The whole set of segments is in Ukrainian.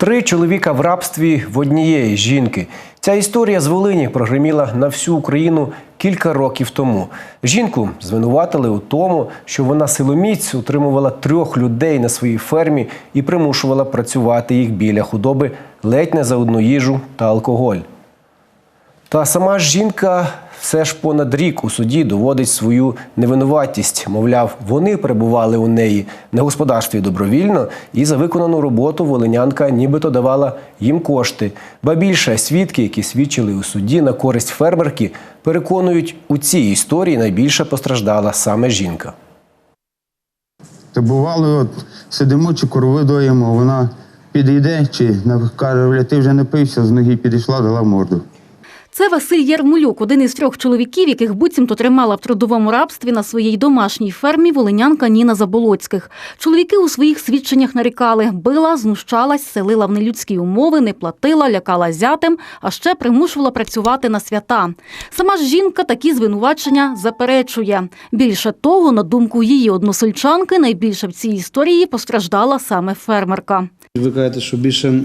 Три чоловіка в рабстві в однієї жінки. Ця історія з Волині прогреміла на всю Україну кілька років тому. Жінку звинуватили у тому, що вона силоміць утримувала трьох людей на своїй фермі і примушувала працювати їх біля худоби ледь не за одну їжу та алкоголь. Та сама ж жінка все ж понад рік у суді доводить свою невинуватість. Мовляв, вони перебували у неї на господарстві добровільно, і за виконану роботу волинянка нібито давала їм кошти. Ба більше свідки, які свідчили у суді на користь фермерки, переконують, у цій історії найбільше постраждала саме жінка. То бувало, от сидимо чи корови доїмо, вона підійде чи каже, ти вже не пився, з ноги підійшла, дала морду. Це Василь Ярмолюк, один із трьох чоловіків, яких буцімто тримала в трудовому рабстві на своїй домашній фермі волинянка Ніна Заболоцьких. Чоловіки у своїх свідченнях нарікали, била, знущалась, селила в нелюдські умови, не платила, лякала зятем, а ще примушувала працювати на свята. Сама ж жінка такі звинувачення заперечує. Більше того, на думку її односельчанки, найбільше в цій історії постраждала саме фермерка. Ви кажете, що більше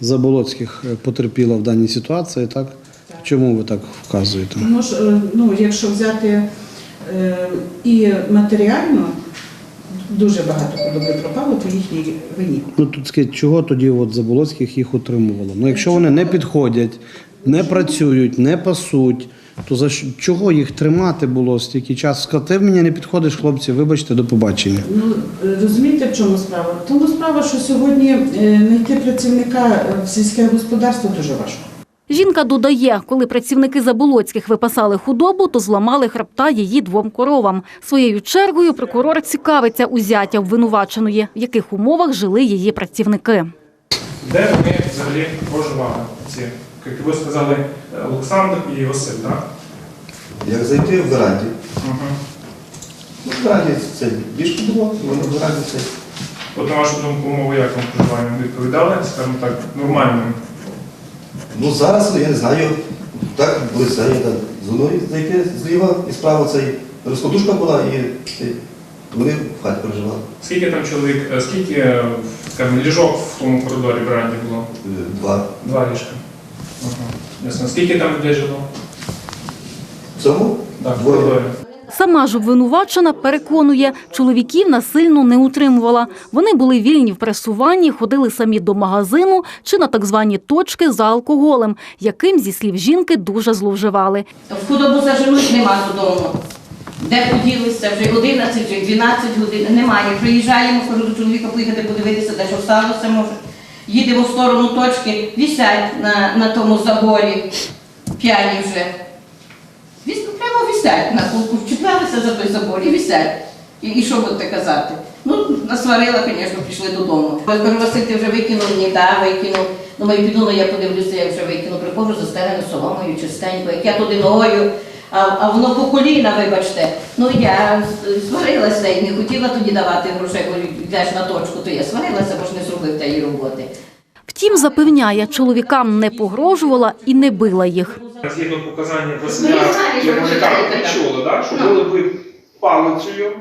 Заболоцьких потерпіла в даній ситуації, так? Чому ви так вказуєте? Тому ж, е, ну, якщо взяти е, і матеріально, дуже багато худоби пропало по їхній вині. Ну тут скажіть, чого тоді от Заболоцьких їх утримувало? Ну якщо вони не підходять, не працюють, не пасуть, то за що- чого їх тримати було стільки часу? Сказати, ти мені не підходиш, хлопці, вибачте, до побачення. Ну, е, розумієте, в чому справа? В Тому справа, що сьогодні е, знайти працівника е, в сільське господарство дуже важко. Жінка додає, коли працівники Заболоцьких випасали худобу, то зламали хребта її двом коровам. Своєю чергою прокурор цікавиться у зятя обвинуваченої, в яких умовах жили її працівники. Де вони взагалі проживали? Ці, як ви сказали, Олександр і Василь, так? Як зайти в веранді, Угу. ну, в веранді це ліжко було, воно в веранді це. От на вашу думку, умови як вам проживання відповідали, скажімо так, нормальним. Ну зараз я не знаю, так були зайняті зоною зайти зліва і справа цей розкладушка була і вони в хаті проживали. Скільки там чоловік, е, скільки, е, скажімо, ліжок в тому коридорі Бранді було? Е, Два. Два ліжка. Ясно. Скільки там людей жило? В цьому Так, в коридорі. Сама ж обвинувачена переконує, чоловіків насильно не утримувала. Вони були вільні в пересуванні, ходили самі до магазину чи на так звані точки за алкоголем, яким, зі слів жінки, дуже зловживали. В худобу заженуть нема додому. Де поділися вже 11, вже 12 годин, немає. Приїжджаємо, кажу до чоловіка поїхати подивитися, де що сталося, може. Їдемо в сторону точки, вісять на, на тому заборі, п'яні вже. Прямо вісять на полку, вчіплялися за той забор і вісять. І, і що будете казати? Ну, насварила, звісно, пішли додому. Я кажу, Василь, ти вже викинув, ні, так, викинув. Думаю, піду, ну я подивлюся, як вже викинув. Приходжу застелену соломою, чистенько, як я туди ногою, а, а воно по коліна, вибачте. Ну я сварилася і не хотіла тоді давати грошей, бо йдеш на точку, то я сварилася, бо ж не зробив тієї роботи. Втім, запевняє, чоловікам не погрожувала і не била їх. Згідно показань Ну, Василя, я вони так відчули, що Ну. були ви палицею,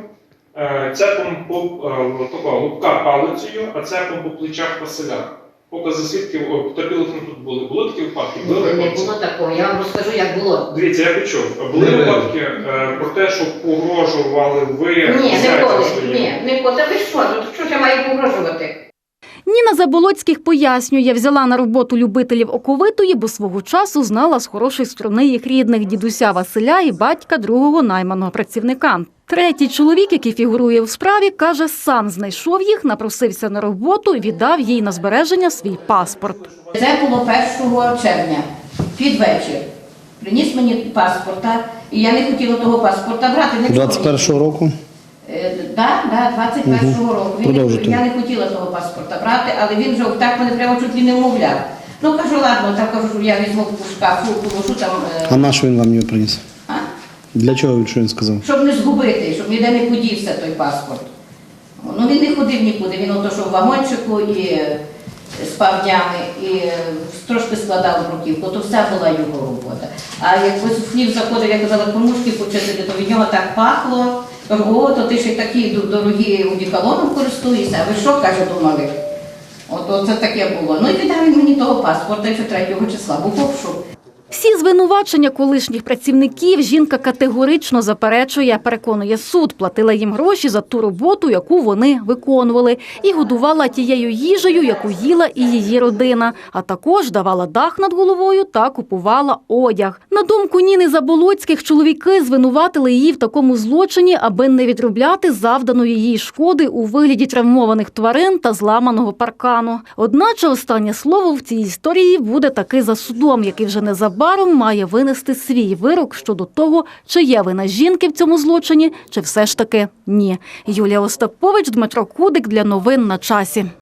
е, цепом по е, лупка палицею, а цепом по плечах Василя. Покази свідків, потерпілих не тут були. Були такі випадки? Були Не було такого, я вам розкажу, як було. Дивіться, я почув. Були випадки е, про те, що погрожували ви Ні, не коли, ні, не коли. Та ви що, що ж я маю погрожувати? Ніна Заболоцьких пояснює, взяла на роботу любителів оковитої, бо свого часу знала з хорошої сторони їх рідних дідуся Василя і батька другого найманого працівника. Третій чоловік, який фігурує у справі, каже, сам знайшов їх, напросився на роботу і віддав їй на збереження свій паспорт. Це було 1 червня, під вечір. Приніс мені паспорта, і я не хотіла того паспорта брати. Не 21-го року. Е, да, да, 21-го року. Він- Продовжуйте. я не хотіла того паспорта брати, але він вже так мене прямо чуть ли не умовляв. Ну кажу, ладно, так кажу, я візьму в шкафу, положу там, е, А на що він вам його приніс? а? Для чого він що він сказав? щоб не згубити, щоб ніде не подівся той паспорт. Ну він не ходив нікуди, він ото що в вагончику і е, спав днями, і е, трошки складав бруківку, то все була його робота. А як ось хліб заходив, я казала, кормушки почистити, то від нього так пахло. Кажу, о, то ти ще такі дорогі одіколоном користуєшся, а ви що, каже, думали? От це таке було. Ну і віддав він мені того паспорта, ще 3 числа, був обшук. Всі звинувачення колишніх працівників жінка категорично заперечує. Переконує суд, платила їм гроші за ту роботу, яку вони виконували, і годувала тією їжею, яку їла і її родина. А також давала дах над головою та купувала одяг. На думку Ніни Заболоцьких, чоловіки звинуватили її в такому злочині, аби не відробляти завданої їй шкоди у вигляді травмованих тварин та зламаного паркану. Одначе останнє слово в цій історії буде таки за судом, який вже незабаром має винести свій вирок щодо того, чи є вина жінки в цьому злочині, чи все ж таки ні. Юлія Остапович, Дмитро Кудик для новин на часі.